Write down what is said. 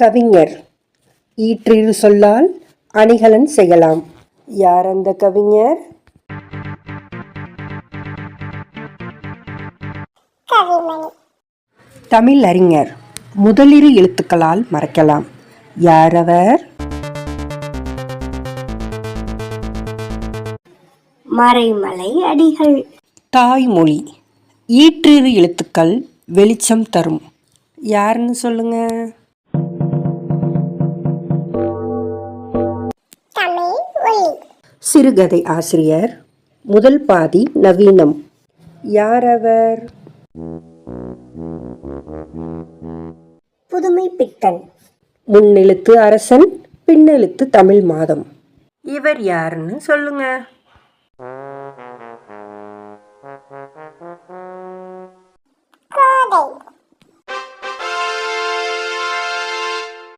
கவிஞர் ஈற்றிரு சொல்லால் அணிகலன் செய்யலாம். யார் அந்த கவிஞர்? தமிழ் அறிஞர் முதலிரு எழுத்துக்களால் மறைக்கலாம். யார் அவர்? மறைமலை அடிகள். தாய்மொழி ஈற்றிரு எழுத்துக்கள் வெளிச்சம் தரும். யாருன்னு சொல்லுங்க? சிறுகதை ஆசிரியர் முதல் பாதி நவீனம். யார் அவர் புதுமை பித்தன் முன்னெழுத்து அரசன் பின்னெழுத்து தமிழ் மாதம். இவர் யாருன்னு சொல்லுங்க.